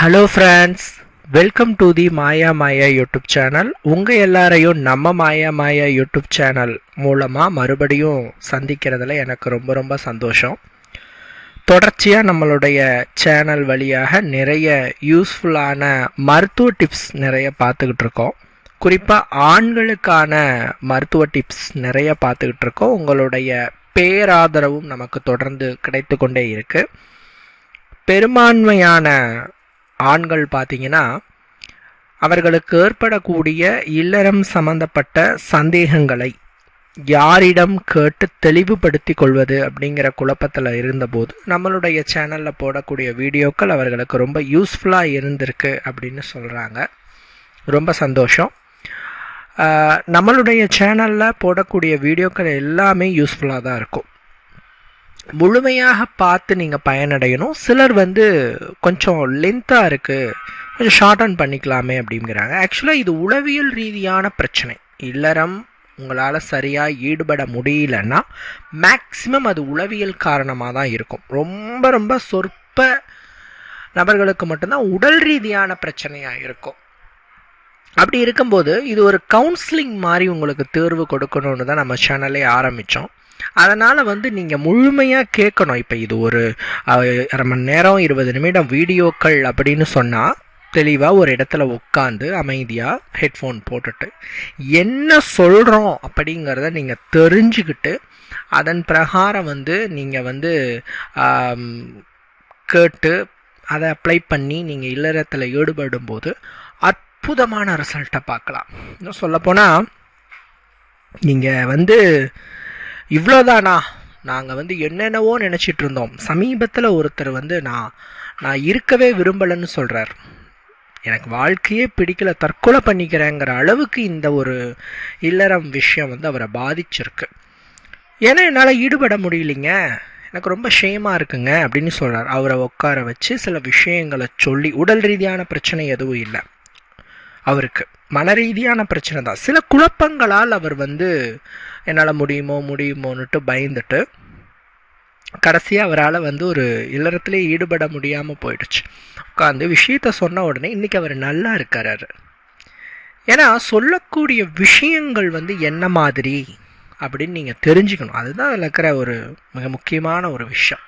Hello friends welcome to the Maya Maya YouTube channel உங்கள் எல்லாரையும் நம்ம மாயா மாயா யூடியூப் சேனல் மூலமாக மறுபடியும் சந்திக்கிறதுல எனக்கு ரொம்ப ரொம்ப சந்தோஷம். தொடர்ச்சியாக நம்மளுடைய சேனல் வழியாக நிறைய யூஸ்ஃபுல்லான மருத்துவ டிப்ஸ் நிறைய பார்த்துக்கிட்டு இருக்கோம். குறிப்பாக ஆண்களுக்கான மருத்துவ டிப்ஸ் நிறைய பார்த்துக்கிட்டு இருக்கோம். உங்களுடைய பேராதரவும் நமக்கு தொடர்ந்து கிடைத்து கொண்டே இருக்குது பெரும்பான்மையான ஆண்கள் பார்த்தீங்கன்னா அவர்களுக்கு ஏற்படக்கூடிய இல்லறம் சம்பந்தப்பட்ட சந்தேகங்களை யாரிடம் கேட்டு தெளிவுபடுத்தி கொள்வது அப்படிங்கிற குழப்பத்தில் இருந்தபோது நம்மளுடைய சேனலில் போடக்கூடிய வீடியோக்கள் அவர்களுக்கு ரொம்ப யூஸ்ஃபுல்லாக இருந்திருக்கு அப்படின்னு சொல்கிறாங்க ரொம்ப சந்தோஷம். நம்மளுடைய சேனலில் போடக்கூடிய வீடியோக்கள் எல்லாமே யூஸ்ஃபுல்லாக தான் இருக்கும். முழுமையாக பார்த்து நீங்கள் பயனடையணும். சிலர் வந்து கொஞ்சம் லென்த்தாக இருக்குது கொஞ்சம் ஷார்டன் பண்ணிக்கலாமே அப்படிங்கிறாங்க. ஆக்சுவலாக இது உளவியல் ரீதியான பிரச்சனை. இல்லறம் உங்களால் சரியாக ஈடுபட முடியலன்னா மேக்ஸிமம் அது உளவியல் காரணமாக தான் இருக்கும். ரொம்ப ரொம்ப சொற்ப நபர்களுக்கு மட்டும்தான் உடல் ரீதியான பிரச்சனையாக இருக்கும். அப்படி இருக்கும்போது இது ஒரு கவுன்சிலிங் மாதிரி உங்களுக்கு தேர்வு கொடுக்கணும்னு தான் நம்ம சேனலே ஆரம்பித்தோம் அதனால் வந்து நீங்கள் முழுமையாக கேட்கணும். இப்போ இது ஒரு அரை மணி நேரம் இருபது நிமிடம் வீடியோக்கள் அப்படின்னு சொன்னால் தெளிவாக ஒரு இடத்துல உட்காந்து அமைதியாக ஹெட்ஃபோன் போட்டுட்டு என்ன சொல்கிறோம் அப்படிங்கிறத நீங்கள் தெரிஞ்சுக்கிட்டு அதன் பிரகாரம் வந்து நீங்கள் வந்து கேட்டு அதை அப்ளை பண்ணி நீங்கள் இல்லறத்தில் ஈடுபடும் போது அற்புதமான ரிசல்ட்டை பார்க்கலாம். இன்னும் சொல்லப்போனால் நீங்கள் வந்து இவ்வளோதானா நாங்கள் வந்து என்னென்னவோ நினச்சிட்டு இருந்தோம். சமீபத்தில் ஒருத்தர் வந்து நான் நான் இருக்கவே விரும்பலைன்னு சொல்கிறார் எனக்கு வாழ்க்கையே பிடிக்கல தற்கொலை பண்ணிக்கிறேங்கிற அளவுக்கு இந்த ஒரு இல்லறம் விஷயம் வந்து அவரை பாதிச்சிருக்கு. ஏன்னா என்னால் ஈடுபட முடியலைங்க. எனக்கு ரொம்ப ஷேமாக இருக்குங்க அப்படின்னு சொல்கிறார் அவரை உட்கார வச்சு சில விஷயங்களை சொல்லி உடல் ரீதியான பிரச்சனை எதுவும் இல்லை. அவருக்கு. மன ரீதியான பிரச்சனை தான். சில குழப்பங்களால் அவர் வந்து என்னால் முடியுமோ முடியுமோன்னுட்டு பயந்துட்டு கடைசியாக அவரால் வந்து ஒரு இல்லறத்திலே ஈடுபட முடியாமல் போயிடுச்சு. உட்காந்து விஷயத்த சொன்ன உடனே இன்றைக்கி அவர் நல்லா இருக்காரு ஏன்னா சொல்லக்கூடிய விஷயங்கள் வந்து என்ன மாதிரி அப்படின்னு நீங்கள் தெரிஞ்சுக்கணும். அதுதான் அதில் இருக்கிற ஒரு மிக முக்கியமான ஒரு விஷயம்.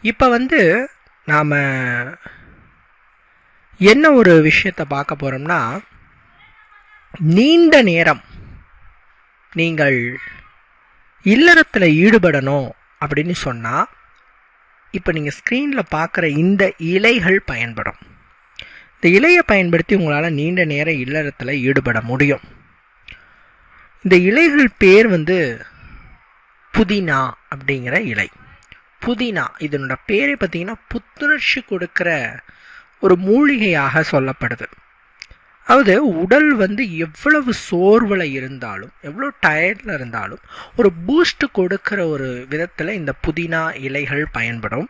இப்போ வந்து நாம் என்ன ஒரு விஷயத்தை பார்க்க போகிறோம்னா நீண்ட நேரம் நீங்கள் இல்லறத்தில் ஈடுபடணும் அப்படின்னு சொன்னால் இப்போ நீங்கள் ஸ்க்ரீனில் பார்க்குற இந்த இலைகள் பயன்படும். இந்த இலையை பயன்படுத்தி உங்களால் நீண்ட நேரம் இல்லறத்தில் ஈடுபட முடியும். இந்த இலைகள் பேர் வந்து புதினா அப்படிங்கிற இலை. புதினா இதனோட பேரை பார்த்திங்கன்னா புத்துணர்ச்சி கொடுக்குற ஒரு மூலிகையாக சொல்லப்படுது. அதாவது உடல் வந்து எவ்வளவு சோர்வில் இருந்தாலும் எவ்வளோ டயர்டில் இருந்தாலும் ஒரு பூஸ்ட் கொடுக்கிற ஒரு விதத்தில் இந்த புதினா இலைகள் பயன்படும்.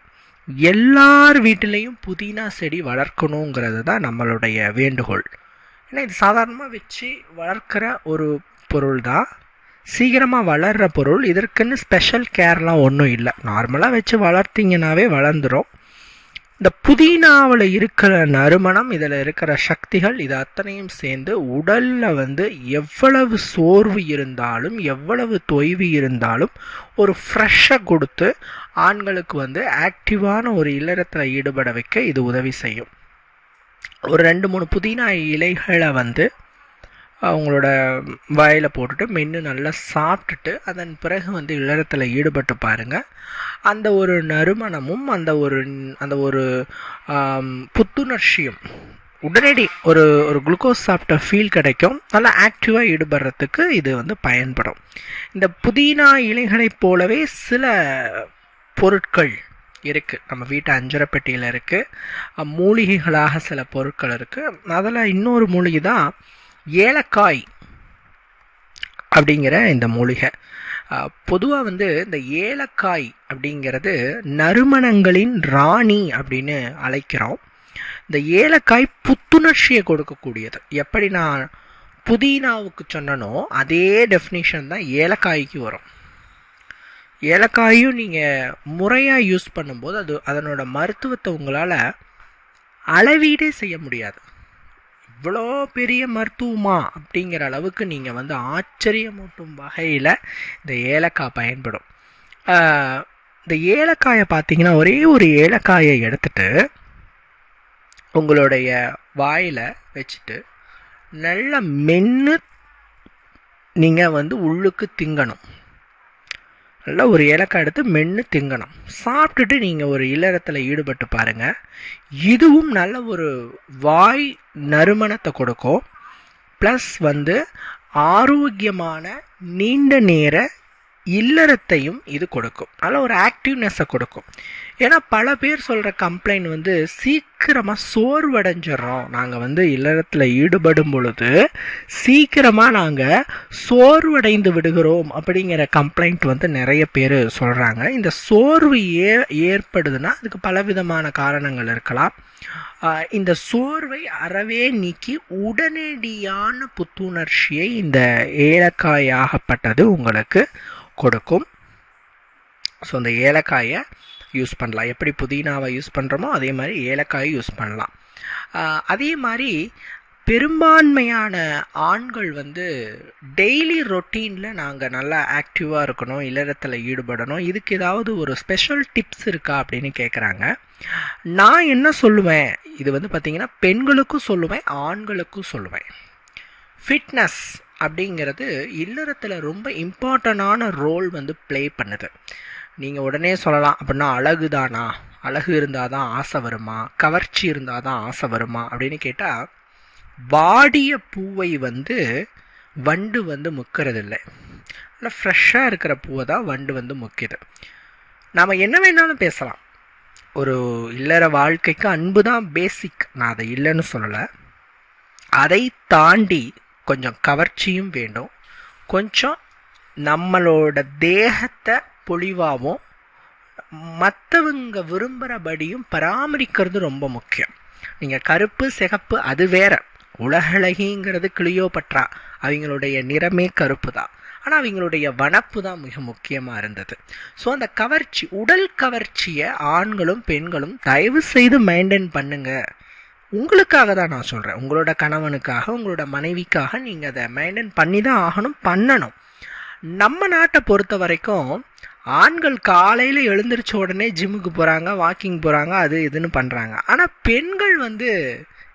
எல்லார் வீட்டிலையும் புதினா செடி வளர்க்கணுங்கிறது தான் நம்மளுடைய வேண்டுகோள். ஏன்னா இது சாதாரணமாக வச்சு வளர்க்குற ஒரு பொருள் தான். சீக்கிரமாக வளர்கிற பொருள். இதற்குன்னு ஸ்பெஷல் கேர்லாம் ஒன்றும் இல்லை. நார்மலாக வச்சு வளர்த்திங்கனாவே வளர்ந்துடும் இந்த புதினாவில் இருக்கிற நறுமணம் இதில் இருக்கிற சக்திகள் இது அத்தனையும் சேர்ந்து உடலில் வந்து எவ்வளவு சோர்வு இருந்தாலும் எவ்வளவு தொய்வு இருந்தாலும் ஒரு ஃப்ரெஷ்ஷை கொடுத்து ஆண்களுக்கு வந்து ஆக்டிவான ஒரு இல்லறத்தில் ஈடுபட வைக்க இது உதவி செய்யும். ஒரு ரெண்டு மூணு புதினா இலைகளை வந்து அவங்களோட வாயில் போட்டுட்டு மென்று நல்லா சாப்பிட்டுட்டு அதன் பிறகு வந்து இல்லறத்தில் ஈடுபட்டு பாருங்கள் அந்த ஒரு நறுமணமும் அந்த ஒரு அந்த ஒரு புத்துணர்ச்சியும் உடனடி ஒரு ஒரு குளுக்கோஸ் சாப்பிட்ட ஃபீல் கிடைக்கும். நல்லா ஆக்டிவாக ஈடுபடுறதுக்கு இது வந்து பயன்படும். இந்த புதினா இலைகளைப் போலவே சில பொருட்கள் இருக்குது நம்ம வீட்டு அஞ்சரை பெட்டியில் இருக்குது மூலிகைகளாக சில பொருட்கள் இருக்குது அதில் இன்னொரு மூலிகை தான் ஏலக்காய் அப்படிங்கிற இந்த மூலிகை. பொதுவாக வந்து இந்த ஏலக்காய் அப்படிங்கிறது நறுமணங்களின் ராணி அப்படின்னு அழைக்கிறோம். இந்த ஏலக்காய் புத்துணர்ச்சியை கொடுக்கக்கூடியது. எப்படி நான் புதினாவுக்கு சொன்னனோ அதே டெஃபினிஷன் தான் ஏலக்காய்க்கு வரும். ஏலக்காயும் நீங்கள் முறையாக யூஸ் பண்ணும்போது அது அதனோட மருத்துவத்தை உங்களால் அளவீடே செய்ய முடியாது. இவ்வளோ பெரிய மருத்துவமா அப்படிங்கிற அளவுக்கு நீங்கள் வந்து ஆச்சரியமூட்டும் வகையில் இந்த ஏலக்காய் பயன்படும். இந்த ஏலக்காயை பார்த்தீங்கன்னா ஒரே ஒரு ஏலக்காயை எடுத்துட்டு உங்களுடைய வாயில் வச்சுட்டு நல்லா மென்று நீங்கள் வந்து உள்ளுக்கு திங்கணும். நல்லா ஒரு இலக்கை எடுத்து மென்று திங்கணும். சாப்பிட்டுட்டு நீங்கள் ஒரு இல்லறத்தில் ஈடுபட்டு பாருங்கள் இதுவும் நல்ல ஒரு வாய் நறுமணத்தை கொடுக்கும். ப்ளஸ் வந்து ஆரோக்கியமான நீண்ட நேர இல்லறத்தையும் இது கொடுக்கும். நல்ல ஒரு ஆக்டிவ்னஸை கொடுக்கும். ஏன்னா பல பேர் சொல்கிற கம்ப்ளைண்ட் வந்து சீக்கிரமாக சோர்வடைஞ்சிடறோம் நாங்கள் வந்து இல்லறத்தில் ஈடுபடும் பொழுது சீக்கிரமாக நாங்கள் சோர்வடைந்து விடுகிறோம் அப்படிங்கிற கம்ப்ளைண்ட் வந்து நிறைய பேர் சொல்கிறாங்க இந்த சோர்வு ஏ ஏற்படுதுன்னா அதுக்கு பலவிதமான காரணங்கள் இருக்கலாம். இந்த சோர்வை அறவே நீக்கி உடனடியான புத்துணர்ச்சியை இந்த ஏலக்காயாகப்பட்டது உங்களுக்கு கொடுக்கும். ஸோ அந்த ஏலக்காயை யூஸ் பண்ணலாம். எப்படி புதினாவை யூஸ் பண்ணுறோமோ அதே மாதிரி ஏலக்காயை யூஸ் பண்ணலாம். அதே மாதிரி பெரும்பான்மையான ஆண்கள் வந்து டெய்லி ரொட்டீனில் நாங்கள் நல்லா ஆக்டிவாக இருக்கணும் இல்லறத்தில் ஈடுபடணும். இதுக்கு ஏதாவது ஒரு ஸ்பெஷல் டிப்ஸ் இருக்கா அப்படின்னு கேட்குறாங்க நான் என்ன சொல்லுவேன்? இது வந்து பார்த்திங்கன்னா பெண்களுக்கும் சொல்லுவேன் ஆண்களுக்கும் சொல்லுவேன். ஃபிட்னஸ் அப்படிங்கிறது இல்லறத்தில் ரொம்ப இம்பார்ட்டண்டான ரோல் வந்து ப்ளே பண்ணுது. நீங்கள் உடனே சொல்லலாம் அப்படின்னா அழகு தானா அழகு இருந்தால் தான் ஆசை வருமா? கவர்ச்சி இருந்தால் தான் ஆசை வருமா? அப்படின்னு கேட்டால் வாடிய பூவை வந்து வண்டு வந்து முக்கிறதில்லை. இல்லை ஃப்ரெஷ்ஷாக இருக்கிற பூவை தான் வண்டு வந்து முக்கியது. நாம் என்ன வேணாலும் பேசலாம். ஒரு இல்லற வாழ்க்கைக்கு அன்பு தான் பேசிக் நான் அதை இல்லைன்னு சொல்லலை. அதை தாண்டி கொஞ்சம் கவர்ச்சியும் வேண்டும். கொஞ்சம் நம்மளோட தேகத்தை பொலிவாகவும் மற்றவங்க விரும்புகிறபடியும் பராமரிக்கிறது ரொம்ப முக்கியம். நீங்கள் கருப்பு சிகப்பு அது வேற. உலகளகிங்கிறது கிளியோபட்ரா. அவங்களுடைய நிறமே கருப்பு தான் ஆனால் அவங்களுடைய வனப்பு தான் மிக முக்கியமாக இருந்தது. ஸோ அந்த கவர்ச்சி உடல் கவர்ச்சியை ஆண்களும் பெண்களும் தயவு செய்து மெயின்டைன் பண்ணுங்க. உங்களுக்காக தான் நான் சொல்கிறேன் உங்களோட கணவனுக்காக உங்களோட மனைவிக்காக நீங்கள் அதை மெயின்டைன் பண்ணி தான் ஆகணும் பண்ணணும். நம்ம நாட்டை பொறுத்த வரைக்கும் ஆண்கள் காலையில் எழுந்திரிச்ச உடனே ஜிம்முக்கு போகிறாங்க வாக்கிங் போகிறாங்க அது இதுன்னு பண்ணுறாங்க ஆனால் பெண்கள் வந்து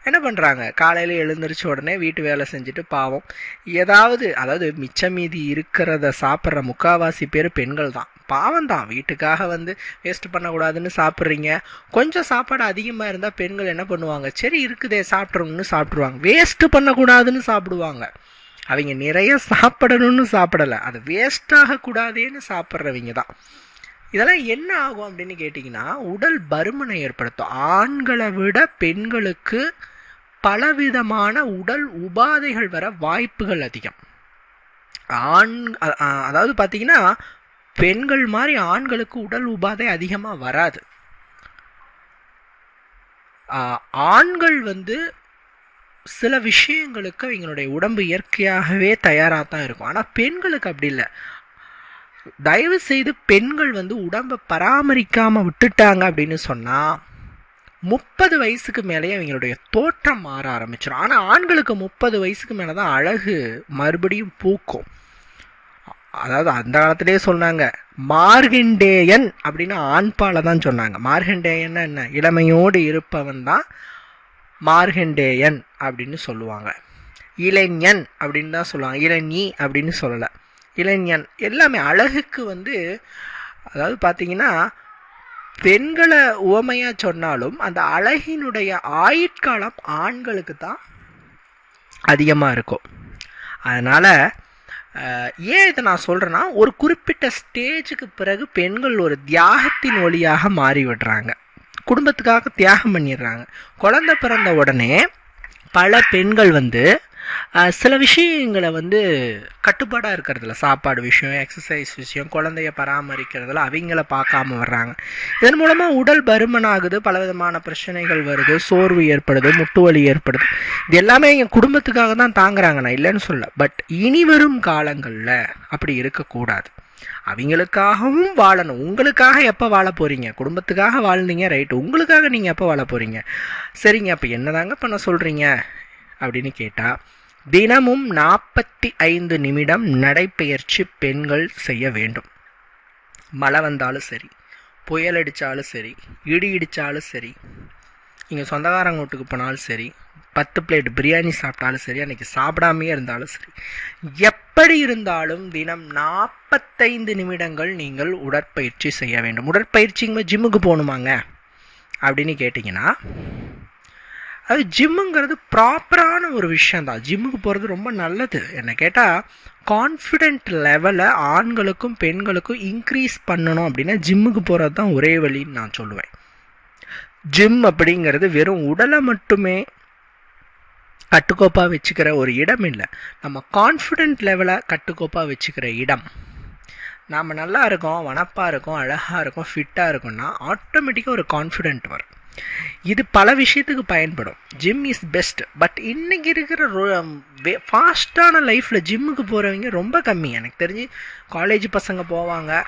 என்ன பண்ணுறாங்க காலையில் எழுந்திரிச்ச உடனே வீட்டு வேலை செஞ்சுட்டு பாவம். ஏதாவது அதாவது மிச்ச மீதி இருக்கிறத சாப்பிட்ற முக்காவாசி பேர் பெண்கள் தான். பாவம் தான். வீட்டுக்காக வந்து வேஸ்ட் பண்ணக்கூடாதுன்னு சாப்பிட்றீங்க. கொஞ்சம் சாப்பாடு அதிகமாக இருந்தால் பெண்கள் என்ன பண்ணுவாங்க? சரி இருக்குதே சாப்பிட்றோம்னு சாப்பிட்ருவாங்க வேஸ்ட்டு பண்ணக்கூடாதுன்னு சாப்பிடுவாங்க. அவங்க நிறைய சாப்பிடணும்னு சாப்பிடலை. அது வேஸ்ட் ஆகக்கூடாதேன்னு சாப்பிட்றவங்க தான். இதெல்லாம் என்ன ஆகும் அப்படின்னு கேட்டிங்கன்னா உடல் பருமனை ஏற்படுத்தும். ஆண்களை விட பெண்களுக்கு பலவிதமான உடல் உபாதைகள் வர வாய்ப்புகள் அதிகம். ஆண் அதாவது பார்த்தீங்கன்னா பெண்கள் மாதிரி ஆண்களுக்கு உடல் உபாதை அதிகமாக வராது. ஆண்கள் வந்து சில விஷயங்களுக்கு அவங்களுடைய உடம்பு இயற்கையாகவே தயாராக தான் இருக்கும். ஆனால் பெண்களுக்கு அப்படி இல்லை. தயவு செய்து பெண்கள் வந்து உடம்பை பராமரிக்காமல் விட்டுட்டாங்க அப்படின்னு சொன்னால் முப்பது வயசுக்கு மேலேயே அவங்களுடைய தோற்றம் மாற ஆரம்பிச்சிடும் ஆனால் ஆண்களுக்கு முப்பது வயசுக்கு மேலே தான் அழகு மறுபடியும் பூக்கும். அதாவது அந்த காலத்திலேயே சொன்னாங்க மார்கண்டேயன் அப்படின்னு ஆண்பால தான் சொன்னாங்க. மார்கண்டேயன்னா என்ன? இளமையோடு இருப்பவன் தான் மார்கண்டேயன் அப்படின்னு சொல்லுவாங்க. இளைஞன் அப்படின்னு தான் சொல்லுவாங்க. இளநீ அப்படின்னு சொல்லலை. இளைஞன் எல்லாமே அழகுக்கு வந்து அதாவது பார்த்தீங்கன்னா பெண்களை உவமையாக சொன்னாலும் அந்த அழகினுடைய ஆயுட்காலம் ஆண்களுக்கு தான் அதிகமாக இருக்கும். அதனால் ஏன் இதை நான் சொல்கிறேன்னா ஒரு குறிப்பிட்ட ஸ்டேஜுக்கு பிறகு பெண்கள் ஒரு தியாகத்தின் ஒளியாக மாறி விடுறாங்க குடும்பத்துக்காக தியாகம் பண்ணிடுறாங்க. குழந்த பிறந்த உடனே பல பெண்கள் வந்து சில விஷயங்களை வந்து கட்டுப்பாடாக இருக்கிறதுல. சாப்பாடு விஷயம் எக்ஸசைஸ் விஷயம் குழந்தைய பராமரிக்கிறதுல அவங்கள பார்க்காம வர்றாங்க. இதன் மூலமாக உடல் பருமன் ஆகுது பலவிதமான பிரச்சனைகள் வருது சோர்வு ஏற்படுது முட்டு வலி ஏற்படுது. இது எல்லாமே எங்கள் குடும்பத்துக்காக தான் தாங்குறாங்க. நான் இல்லைன்னு சொல்ல பட் இனி வரும் காலங்களில் அப்படி இருக்கக்கூடாது. அவங்களுக்காகவும் வாழணும். உங்களுக்காக எப்போ வாழ போகிறீங்க குடும்பத்துக்காக வாழ்ந்தீங்க ரைட்டு உங்களுக்காக நீங்கள் எப்போ வாழ போகிறீங்க சரிங்க அப்போ என்னதாங்க பண்ண சொல்கிறீங்க அப்படின்னு கேட்டால் தினமும் நாற்பத்தி ஐந்து நிமிடம் நடைப்பயிற்சி பெண்கள் செய்ய வேண்டும். மழை வந்தாலும் சரி புயல் அடித்தாலும் சரி இடி இடித்தாலும் சரி நீங்கள் சொந்தக்காரங்க வீட்டுக்கு போனாலும் சரி பத்து பிளேட் பிரியாணி சாப்பிட்டாலும் சரி அன்றைக்கி சாப்பிடாமையே இருந்தாலும் சரி எப்படி இருந்தாலும் தினம் நாற்பத்தைந்து நிமிடங்கள் நீங்கள் உடற்பயிற்சி செய்ய வேண்டும். உடற்பயிற்சிங்க ஜிம்முக்கு போகணுமாங்க? அப்படின்னு கேட்டிங்கன்னா அது ஜிம்முங்கிறது ப்ராப்பரான ஒரு விஷயந்தான் ஜிம்முக்கு போகிறது ரொம்ப நல்லது. என்ன கேட்டால் கான்ஃபிடென்ட் லெவலை ஆண்களுக்கும் பெண்களுக்கும் இன்க்ரீஸ் பண்ணணும் அப்படின்னா ஜிம்முக்கு போகிறது தான் ஒரே வழின்னு நான் சொல்லுவேன். ஜிம் அப்படிங்கிறது வெறும் உடலை மட்டுமே கட்டுக்கோப்பாக வச்சுக்கிற ஒரு இடம் இல்லை. நம்ம கான்ஃபிடென்ட் லெவலை கட்டுக்கோப்பாக வச்சுக்கிற இடம். நாம் நல்லா இருக்கோம் வனப்பாக இருக்கும் அழகாக இருக்கும் ஃபிட்டாக இருக்கோம்னா ஆட்டோமேட்டிக்காக ஒரு கான்ஃபிடென்ட் வரும். இது பல விஷயத்துக்கு பயன்படும். ஜிம் இஸ் பெஸ்ட் பட் இன்னைக்கு இருக்கிற ஃபாஸ்ட்டான லைஃப்பில் ஜிம்முக்கு போகிறவங்க ரொம்ப கம்மி. எனக்கு தெரிஞ்சு காலேஜ் பசங்க போவாங்க.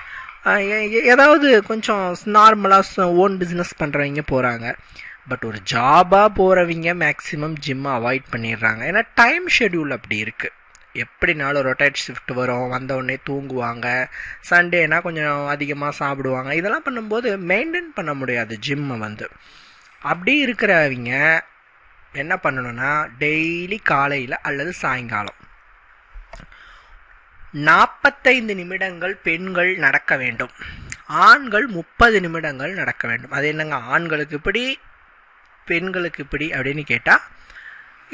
ஏதாவது கொஞ்சம் நார்மலாக ஓன் பிஸ்னஸ் பண்ணுறவங்க போகிறாங்க பட் ஒரு ஜாபாக போகிறவங்க மேக்ஸிமம் ஜிம்மை அவாய்ட் பண்ணிடுறாங்க. ஏன்னா டைம் ஷெடியூல் அப்படி இருக்குது எப்படினாலும் ரொட்டேட் ஷிஃப்ட் வரும். வந்தவுடனே தூங்குவாங்க. சண்டேனா கொஞ்சம் அதிகமாக சாப்பிடுவாங்க. இதெல்லாம் பண்ணும்போது மெயின்டைன் பண்ண முடியாது ஜிம்மை வந்து. அப்படி இருக்கிறவங்க என்ன பண்ணணும்னா டெய்லி காலையில் அல்லது சாயங்காலம். நாற்பத்தைந்து நிமிடங்கள் பெண்கள் நடக்க வேண்டும். ஆண்கள் முப்பது நிமிடங்கள் நடக்க வேண்டும். அது என்னங்க? ஆண்களுக்கு இப்படி பெண்களுக்கு இப்படி அப்படின்னு கேட்டால்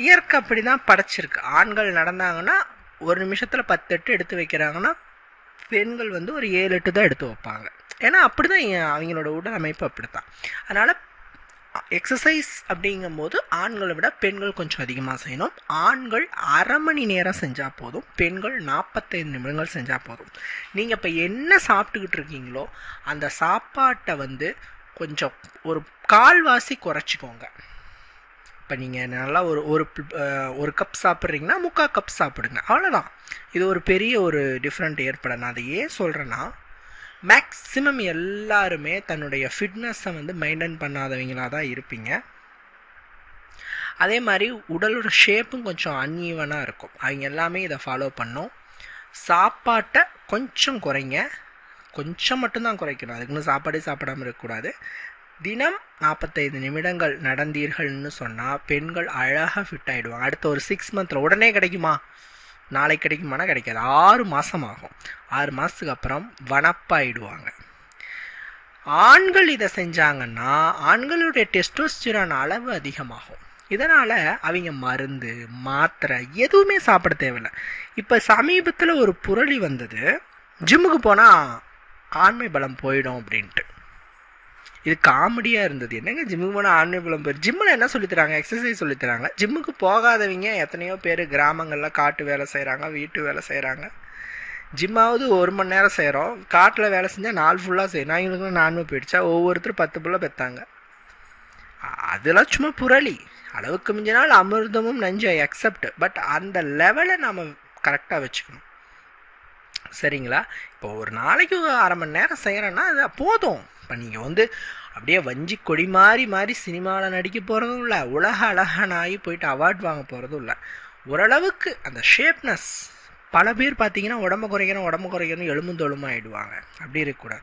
இயற்கை அப்படி தான் படைச்சிருக்கு. ஆண்கள் நடந்தாங்கன்னா ஒரு நிமிஷத்தில் பத்து எட்டு எடுத்து வைக்கிறாங்கன்னா பெண்கள் வந்து ஒரு ஏழு எட்டு தான் எடுத்து வைப்பாங்க. ஏன்னா அப்படி தான் அவங்களோட உடல் அமைப்பு அப்படி தான் அதனால் எக்ஸசைஸ் அப்படிங்கும்போது ஆண்களை விட பெண்கள் கொஞ்சம் அதிகமாக செய்யணும். ஆண்கள் அரை மணி நேரம் செஞ்சால் போதும். பெண்கள் நாற்பத்தைந்து நிமிடங்கள் செஞ்சால் போதும். நீங்கள் இப்போ என்ன சாப்பிட்டுக்கிட்டு இருக்கீங்களோ அந்த சாப்பாட்டை வந்து கொஞ்சம் ஒரு கால்வாசி குறைச்சிக்கோங்க. இப்போ நீங்கள் நல்லா ஒரு ஒரு ஒரு கப் சாப்பிட்றீங்கன்னா முக்கால் கப் சாப்பிடுங்க. அவ்வளோதான் இது ஒரு பெரிய ஒரு டிஃப்ரெண்ட் ஏற்பட நான் அதை ஏன் சொல்கிறேன்னா மேக்ஸிமம் எல்லாருமே தன்னுடைய ஃபிட்னஸை வந்து மெயின்டைன் பண்ணாதவங்களாக தான் இருப்பீங்க. அதே மாதிரி உடலோட ஷேப்பும் கொஞ்சம் அன்ஈவனாக இருக்கும். அவங்க எல்லாமே இதை ஃபாலோ பண்ணும். சாப்பாட்டை கொஞ்சம் குறைங்க. கொஞ்சம் மட்டும்தான் குறைக்கணும். அதுக்குன்னு சாப்பாடே சாப்பிடாமல் இருக்கக்கூடாது. தினம் நாற்பத்தைந்து நிமிடங்கள் நடந்தீர்கள்னு சொன்னால் பெண்கள் அழகாக ஃபிட் ஆகிடுவாங்க அடுத்த ஒரு சிக்ஸ் மந்தில் உடனே கிடைக்குமா? நாளைக்கு கிடைக்குமானா கிடைக்காது. ஆறு மாதம் ஆகும். ஆறு மாதத்துக்கு அப்புறம் வனப்பாயிடுவாங்க. ஆண்கள் இதை செஞ்சாங்கன்னா ஆண்களுடைய டெஸ்டோஸ்டிரான் அளவு அதிகமாகும். இதனால் அவங்க மருந்து மாத்திரை எதுவுமே சாப்பிட தேவையில்லை. இப்போ சமீபத்தில் ஒரு புரளி வந்தது. ஜிம்முக்கு போனால் ஆண்மை பலம் போயிடும் அப்படின்ட்டு. இது காமெடியாக இருந்தது. என்னங்க ஜிம்முக்கு போனால் ஆண்மை பலம் போயிடும் ஜிம்மில் என்ன சொல்லித்தராங்க எக்ஸசைஸ் சொல்லித்தராங்க ஜிம்முக்கு போகாதவங்க எத்தனையோ பேர் கிராமங்களில் காட்டு வேலை செய்கிறாங்க வீட்டு வேலை செய்கிறாங்க ஜிம்மாவது ஒரு மணி நேரம் செய்கிறோம் காட்டில் வேலை செஞ்சால் நாள் ஃபுல்லாக செய்யணும் அவங்களுக்குலாம் நான்மை போயிடுச்சா? ஒவ்வொருத்தரும் பத்து புள்ள பெற்றாங்க அதெல்லாம் சும்மா புரளி. அளவுக்கு மிஞ்சினால் அமிர்தமும் நஞ்சு அக்செப்ட் பட் அந்த லெவலை நாம் கரெக்டாக வச்சுக்கணும். சரிங்களா? இப்போ ஒரு நாளைக்கு அரை மணி நேரம் செய்கிறேன்னா அது போதும். இப்போ நீங்கள் வந்து அப்படியே வஞ்சி கொடி மாறி மாறி சினிமாவில் நடிக்க போகிறதும் இல்லை உலக அழகனாகி போயிட்டு அவார்ட் வாங்க போகிறதும் இல்லை. ஓரளவுக்கு அந்த ஷேப்னஸ் பல பேர் பார்த்தீங்கன்னா உடம்பு குறைக்கணும் உடம்பு குறைக்கணும் எலும்பு ஆகிடுவாங்க அப்படி இருக்கக்கூடாது.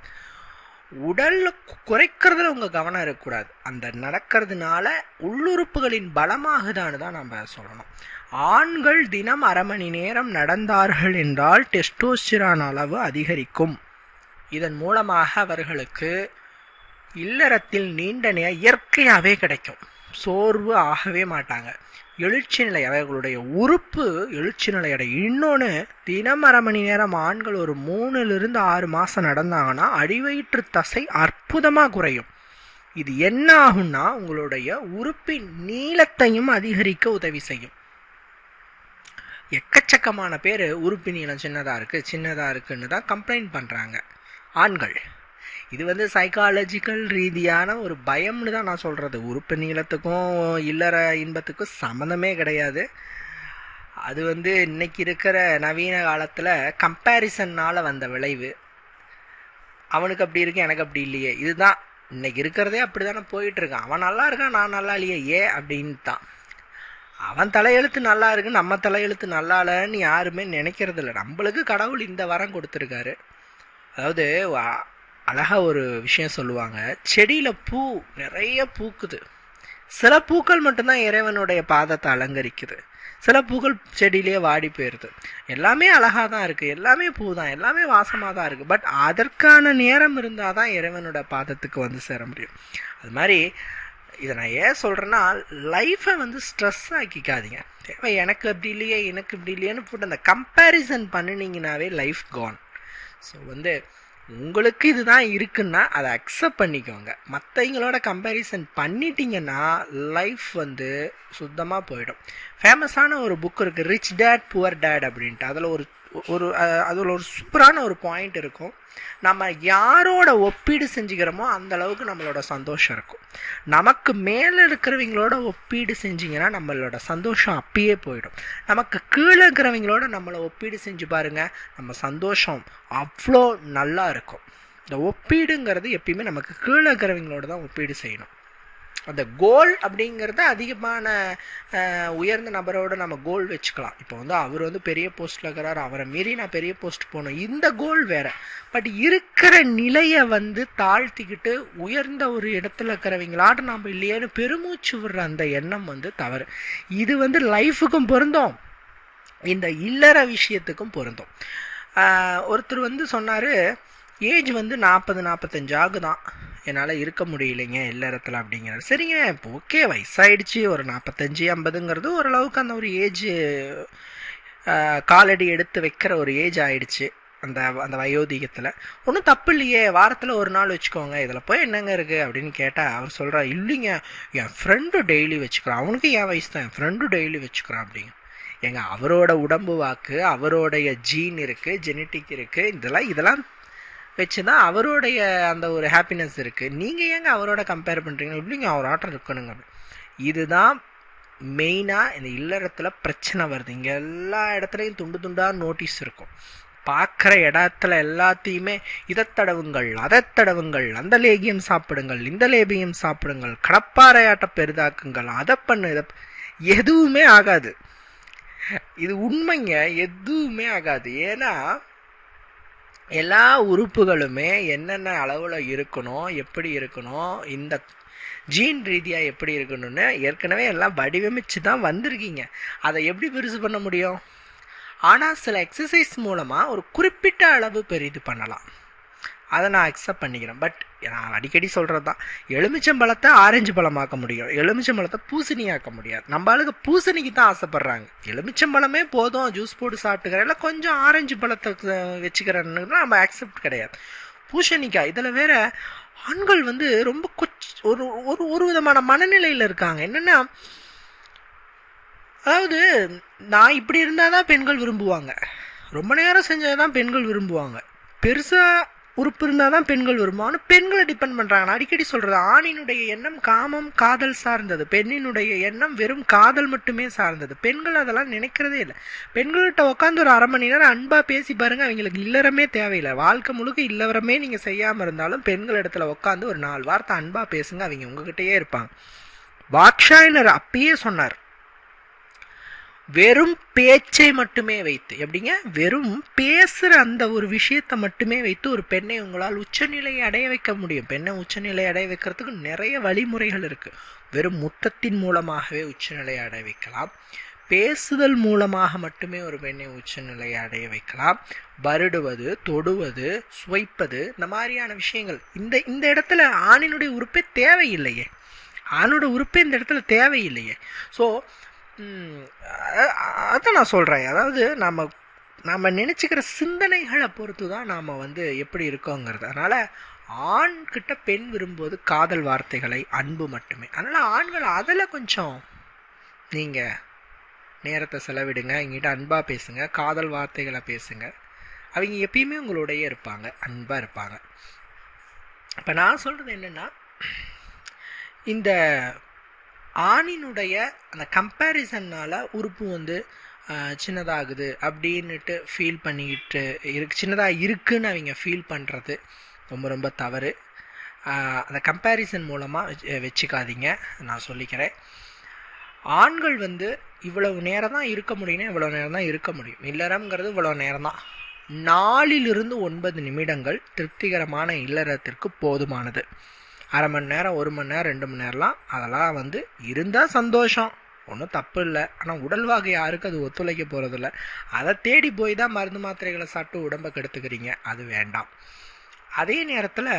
உடலில் குறைக்கிறதுல உங்கள் கவனம் இருக்கக்கூடாது. அந்த நடக்கிறதுனால உள்ளுறுப்புகளின் பலமாகுதான்னு தான் நம்ம சொல்லணும். ஆண்கள் தினம் அரை மணி நேரம் நடந்தார்கள் என்றால் டெஸ்டோஸ்டிரான் அளவு அதிகரிக்கும். இதன் மூலமாக அவர்களுக்கு இல்லறத்தில் நீண்ட நே இயற்கையாகவே கிடைக்கும். சோர்வு ஆகவே மாட்டாங்க. எழுச்சி நிலை அவர்களுடைய உறுப்பு எழுச்சி நிலையடை இன்னொன்று தினம் அரை மணி நேரம் ஆண்கள் ஒரு மூணுலேருந்து ஆறு மாதம் நடந்தாங்கன்னா அடிவயிற்று தசை அற்புதமாக குறையும். இது என்ன ஆகும்னா உங்களுடைய உறுப்பின் நீளத்தையும் அதிகரிக்க உதவி செய்யும். எக்கச்சக்கமான பேர் உறுப்பு சின்னதாக இருக்குது சின்னதாக இருக்குன்னு தான் கம்ப்ளைண்ட் பண்ணுறாங்க ஆண்கள். இது வந்து சைக்காலஜிக்கல் ரீதியான ஒரு பயம்னு தான் நான் சொல்கிறது உறுப்பு நீளத்துக்கும் இல்லற இன்பத்துக்கும் சம்மந்தமே கிடையாது. அது வந்து இன்னைக்கு இருக்கிற நவீன காலத்தில் கம்பேரிசன்னால் வந்த விளைவு. அவனுக்கு அப்படி இருக்கு எனக்கு அப்படி இல்லையே. இதுதான். இன்னைக்கு இருக்கிறதே அப்படி தானே போயிட்டுருக்கான் அவன் நல்லா இருக்கான் நான் நல்லா இல்லையே. ஏ அப்படின்னு தான் அவன் தலையெழுத்து நல்லா இருக்கு நம்ம தலையெழுத்து நல்லா இல்லைன்னு யாருமே நினைக்கிறது இல்லை நம்மளுக்கு கடவுள் இந்த வரம் கொடுத்துருக்காரு. அதாவது அழகாக அழகா ஒரு விஷயம் சொல்லுவாங்க. செடியில பூ நிறைய பூக்குது. சில பூக்கள் மட்டும்தான் இறைவனுடைய பாதத்தை அலங்கரிக்குது. சில பூக்கள் செடியிலேயே வாடி போயிடுது எல்லாமே அழகாக தான் இருக்குது எல்லாமே பூ தான். எல்லாமே வாசமாக தான் இருக்குது பட் அதற்கான நேரம் இருந்தால் தான் இறைவனோட பாதத்துக்கு வந்து சேர முடியும். அது மாதிரி இதை நான் ஏன் சொல்கிறேன்னா லைஃப்பை வந்து ஸ்ட்ரெஸ் ஆக்கிக்காதீங்க. தேவை எனக்கு அப்படி இல்லையே எனக்கு இப்படி இல்லையேன்னு போட்டு அந்த கம்பேரிசன் பண்ணினீங்கனாவே லைஃப் கான் ஸோ வந்து உங்களுக்கு இதுதான் இருக்குன்னா அதை அக்செப்ட் பண்ணிக்கோங்க. மற்றவங்களோட கம்பேரிசன் பண்ணிட்டீங்கன்னா லைஃப் வந்து சுத்தமாக போயிடும். ஃபேமஸான ஒரு புக் இருக்குது ரிச் டேட் புவர் டேட் அப்படின்ட்டு. அதில் ஒரு ஒரு அதில் ஒரு சூப்பரான ஒரு பாயிண்ட் இருக்கும். நம்ம யாரோட ஒப்பீடு செஞ்சுக்கிறோமோ அந்த அளவுக்கு நம்மளோட சந்தோஷம் இருக்கும். நமக்கு மேலே இருக்கிறவங்களோட ஒப்பீடு செஞ்சீங்கன்னா நம்மளோட சந்தோஷம் அப்பயே போயிடும். நமக்கு கீழே இருக்கிறவங்களோட நம்மளை ஒப்பீடு செஞ்சு பாருங்கள் நம்ம சந்தோஷம் அவ்வளோ நல்லா இருக்கும். இந்த ஒப்பீடுங்கிறது எப்பயுமே நமக்கு கீழே இருக்கிறவங்களோட தான் ஒப்பீடு செய்யணும். அந்த கோல் அப்படிங்கிறத அதிகமான உயர்ந்த நபரோட நம்ம கோல் வச்சுக்கலாம். இப்போ வந்து அவர் வந்து பெரிய போஸ்ட்டில் இருக்கிறார் அவரை மீறி நான் பெரிய போஸ்ட் போகணும். இந்த கோல் வேற. பட் இருக்கிற நிலையை வந்து தாழ்த்திக்கிட்டு உயர்ந்த ஒரு இடத்துல இருக்கிறவங்களாட்ட நாம் இல்லையேன்னு பெருமூச்சு விடுற அந்த எண்ணம் வந்து தவறு. இது வந்து லைஃபுக்கும் பொருந்தும். இந்த இல்லற விஷயத்துக்கும் பொருந்தும். ஒருத்தர் வந்து சொன்னார் ஏஜ் வந்து நாற்பது நாற்பத்தஞ்சு ஆகுதான். என்னால் இருக்க முடியலைங்க இல்லறத்தில் அப்படிங்கிறாரு. சரிங்க இப்போ ஓகே வயசாகிடுச்சு ஒரு நாற்பத்தஞ்சு ஐம்பதுங்கிறது ஓரளவுக்கு அந்த ஒரு ஏஜ் காலடி எடுத்து வைக்கிற ஒரு ஏஜ் ஆயிடுச்சு அந்த அந்த வயோதிகத்தில். ஒன்றும் தப்பு இல்லையே. வாரத்தில் ஒரு நாள் வச்சுக்கோங்க. இதில் போய் என்னங்க இருக்குது அப்படின்னு கேட்டால் அவர் சொல்கிறா இல்லைங்க என் ஃப்ரெண்டு டெய்லி வச்சுக்கிறான். அவனுக்கு என் வயசு தான்? என் ஃப்ரெண்டு டெய்லி வச்சுக்கிறான் அப்படிங்க ஏங்க அவரோட உடம்பு வாக்கு அவரோடைய ஜீன் இருக்குது ஜெனட்டிக் இருக்குது இதெல்லாம் இதெல்லாம் வச்சு தான் அவருடைய அந்த ஒரு ஹாப்பினஸ் இருக்குது நீங்கள் ஏங்க அவரோட கம்பேர் பண்ணுறீங்க இல்லைங்க அவர் ஆட்டம் இருக்கணுங்க. இதுதான் மெயினாக இந்த இல்லறத்தில் பிரச்சனை வருது. இங்கே எல்லா இடத்துலையும் துண்டு துண்டாக நோட்டீஸ் இருக்கும். பார்க்குற இடத்துல எல்லாத்தையுமே இதை தடவுங்கள் அதை தடவுங்கள் அந்த லேகியம் சாப்பிடுங்கள் இந்த லேபியம் சாப்பிடுங்கள் கடப்பாறையாட்ட பெரிதாக்குங்கள் அதை பண்ணு இதை எதுவுமே ஆகாது. இது உண்மைங்க எதுவுமே ஆகாது. ஏன்னா எல்லா உறுப்புகளுமே என்னென்ன அளவில் இருக்கணும் எப்படி இருக்கணும் இந்த ஜீன் ரீதியாக எப்படி இருக்கணும்னு ஏற்கனவே எல்லாம் வடிவமைச்சு தான் வந்திருக்கீங்க. அதை எப்படி பெருசு பண்ண முடியும்? ஆனால் சில எக்ஸசைஸ் மூலமாக ஒரு குறிப்பிட்ட அளவு பெரிது பண்ணலாம். அதை நான் அக்செப்ட் பண்ணிக்கிறேன். பட் நான் அடிக்கடி சொல்கிறது தான் எலுமிச்சம்பழத்தை ஆரஞ்சு பழமாக்க முடியும். எலுமிச்சம்பழத்தை பூசணியாக்க முடியாது. நம்ம ஆளுக்கு பூசணிக்கு தான் ஆசைப்படுறாங்க. எலுமிச்சம்பழமே போதும் ஜூஸ் போட்டு சாப்பிட்டுக்கிறேன். இல்லை கொஞ்சம் ஆரஞ்சு பழத்தை வச்சுக்கிறேன்னு நம்ம அக்செப்ட் கிடையாது. பூசணிக்காய் இதில் வேற ஆண்கள் வந்து ரொம்ப கொச் ஒரு ஒரு ஒரு விதமான மனநிலையில் இருக்காங்க. என்னென்னா அதாவது நான் இப்படி இருந்தால் தான் பெண்கள் விரும்புவாங்க. ரொம்ப நேரம் செஞ்சது தான் பெண்கள் விரும்புவாங்க. பெருசாக உறுப்பு இருந்தால் தான் பெண்கள் விரும்புவாங்க பெண்களை டிபெண்ட் பண்ணுறாங்க நான் அடிக்கடி சொல்கிறது ஆணினுடைய எண்ணம் காமம் காதல் சார்ந்தது. பெண்ணினுடைய எண்ணம் வெறும் காதல் மட்டுமே சார்ந்தது. பெண்கள் அதெல்லாம் நினைக்கிறதே இல்லை. பெண்கள்கிட்ட உட்காந்து ஒரு அரை மணி நேரம் அன்பாக பேசி பாருங்கள் அவங்களுக்கு இல்லறமே தேவையில்லை. வாழ்க்கை முழுக்க இல்லறமே நீங்கள் செய்யாமல் இருந்தாலும் பெண்கள் இடத்துல உட்காந்து ஒரு நாலு வார்த்தை அன்பாக பேசுங்க அவங்க உங்ககிட்டயே இருப்பாங்க. வாக்ஷாயினர் அப்பயே சொன்னார் வெறும் பேச்சை மட்டுமே வைத்து எப்படிங்க? வெறும் பேசுகிற அந்த ஒரு விஷயத்தை மட்டுமே வைத்து ஒரு பெண்ணை உங்களால் உச்சநிலையை அடைய வைக்க முடியும். பெண்ணை உச்சநிலை அடைய வைக்கிறதுக்கு நிறைய வழிமுறைகள் இருக்குது வெறும் முத்தத்தின் மூலமாகவே உச்சநிலையை அடைய வைக்கலாம். பேசுதல் மூலமாக மட்டுமே ஒரு பெண்ணை உச்சநிலையை அடைய வைக்கலாம். வருடுவது தொடுவது சுவைப்பது இந்த மாதிரியான விஷயங்கள். இந்த இந்த இடத்துல ஆணினுடைய உறுப்பே தேவையில்லையே. ஆணோட உறுப்பே இந்த இடத்துல தேவையில்லையே. ஸோ அதான் நான் சொல்கிறேன் அதாவது நம்ம நம்ம நினச்சிக்கிற சிந்தனைகளை பொறுத்து தான் நாம் வந்து எப்படி இருக்கோங்கிறது. அதனால் ஆண்கிட்ட பெண் விரும்புவது காதல் வார்த்தைகளை அன்பு மட்டுமே. அதனால் ஆண்கள் அதில் கொஞ்சம் நீங்கள் நேரத்தை செலவிடுங்க எங்கிட்ட அன்பாக பேசுங்க காதல் வார்த்தைகளை பேசுங்க. அவங்க எப்பயுமே உங்களுடைய இருப்பாங்க அன்பாக இருப்பாங்க. இப்போ நான் சொல்கிறது என்னென்னா இந்த ஆணினுடைய அந்த கம்பேரிசன்னால் உறுப்பு வந்து சின்னதாகுது அப்படின்னுட்டு ஃபீல் பண்ணிக்கிட்டு இருக்கு சின்னதாக இருக்குன்னு அவங்க ஃபீல் பண்ணுறது ரொம்ப ரொம்ப தவறு. அந்த கம்பேரிசன் மூலமாக வச்சுக்காதீங்க. நான் சொல்லிக்கிறேன். ஆண்கள் வந்து இவ்வளவு நேரம் தான் இருக்க முடியும்னா இவ்வளோ நேரம் தான் இருக்க முடியும். இல்லறம்ங்கிறது இவ்வளோ நேரம் தான் நாலிலிருந்து ஒன்பது நிமிடங்கள் திருப்திகரமான இல்லறத்திற்கு போதுமானது. அரை மணி நேரம் ஒரு மணி நேரம் ரெண்டு மணி நேரம்லாம் அதெல்லாம் வந்து இருந்தால் சந்தோஷம். ஒன்றும் தப்பு இல்லை. ஆனால் உடல் வாகை யாருக்கும் அது ஒத்துழைக்க போகிறதில்ல அதை தேடி போய் தான் மருந்து மாத்திரைகளை சாப்பிட்டு உடம்பை கெடுத்துக்கிறீங்க. அது வேண்டாம். அதே நேரத்தில்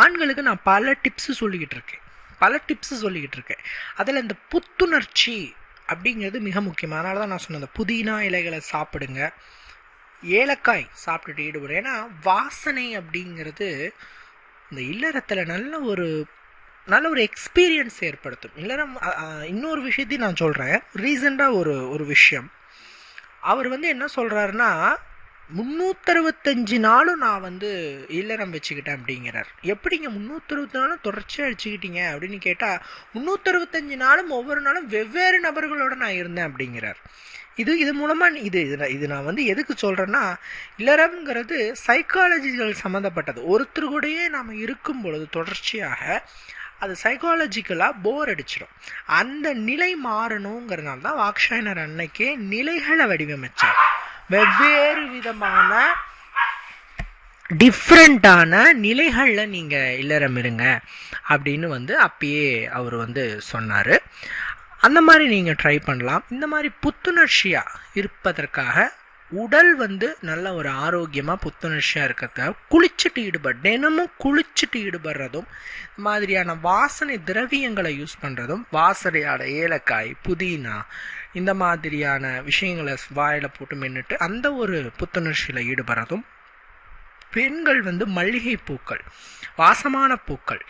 ஆண்களுக்கு நான் பல டிப்ஸு சொல்லிக்கிட்டு இருக்கேன். பல டிப்ஸு சொல்லிக்கிட்டு இருக்கேன். அதில் இந்த புத்துணர்ச்சி அப்படிங்கிறது மிக முக்கியம். அதனால தான் நான் சொன்னேன் புதினா இலைகளை சாப்பிடுங்க. ஏலக்காய் சாப்பிட்டுட்டு ஈடுபடும் ஏன்னா வாசனை அப்படிங்கிறது இந்த இல்லறத்தில் நல்ல ஒரு நல்ல ஒரு எக்ஸ்பீரியன்ஸ் ஏற்படுத்தும். இல்லறம் இன்னொரு விஷயத்தையும் நான் சொல்கிறேன் ரீசெண்டாக ஒரு ஒரு விஷயம். அவர் வந்து என்ன சொல்கிறாருன்னா முந்நூற்றறுபத்தஞ்சு நாளும் நான் வந்து இல்லறம் வச்சுக்கிட்டேன் அப்படிங்கிறார். எப்படிங்க முந்நூற்றறுபத்தி நாளும் தொடர்ச்சியாக வச்சுக்கிட்டீங்க அப்படின்னு கேட்டால் முந்நூற்றறுபத்தஞ்சு நாளும் ஒவ்வொரு நாளும் வெவ்வேறு நபர்களோடு நான் இருந்தேன் அப்படிங்கிறார். இது இது மூலமாக இது இது நான்- இது நான் வந்து எதுக்கு சொல்கிறேன்னா இல்லறம்ங்கிறது சைக்காலஜிக்கல் சம்மந்தப்பட்டது ஒருத்தர் கூடயே நாம் இருக்கும் பொழுது தொடர்ச்சியாக அது சைக்காலஜிக்கலாக போர் அடிச்சிடும். அந்த நிலை மாறணுங்கிறதுனால தான் வாக்ஷாயனர் அன்னைக்கே நிலைகளை வடிவமைச்சார். வெவ்வேறு விதமான டிஃப்ரெண்ட்டான நிலைகளில் நீங்கள் இல்லறம் இருங்க அப்படின்னு வந்து அப்பயே அவர் வந்து சொன்னார். அந்த மாதிரி நீங்கள் ட்ரை பண்ணலாம். இந்த மாதிரி புத்துணர்ச்சியாக இருப்பதற்காக உடல் வந்து நல்ல ஒரு ஆரோக்கியமாக புத்துணர்ச்சியாக இருக்கிறத குளிச்சுட்டு ஈடுபடு தினமும் குளிச்சுட்டு ஈடுபடுறதும் இந்த மாதிரியான வாசனை திரவியங்களை யூஸ் பண்ணுறதும் வாசனையான ஏலக்காய் புதினா இந்த மாதிரியான விஷயங்களை வாயில் போட்டு மென்னுட்டு அந்த ஒரு புத்துணர்ச்சியில் ஈடுபடுறதும் பெண்கள் வந்து மல்லிகை பூக்கள் வாசமான பூக்கள்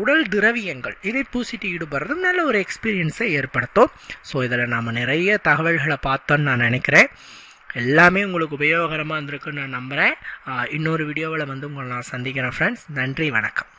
உடல் திரவியங்கள். இதை பூசிட்டு ஈடுபடுறதும் நல்ல ஒரு எக்ஸ்பீரியன்ஸை ஏற்படுத்தும். ஸோ இதில் நாம் நிறைய தகவல்களை பார்த்தோன்னு நான் நினைக்கிறேன். எல்லாமே உங்களுக்கு உபயோகரமாக இருந்திருக்குன்னு நான் நம்புகிறேன் இன்னொரு வீடியோவில் வந்து உங்களை நான் சந்திக்கிறேன் ஃப்ரெண்ட்ஸ் நன்றி வணக்கம்.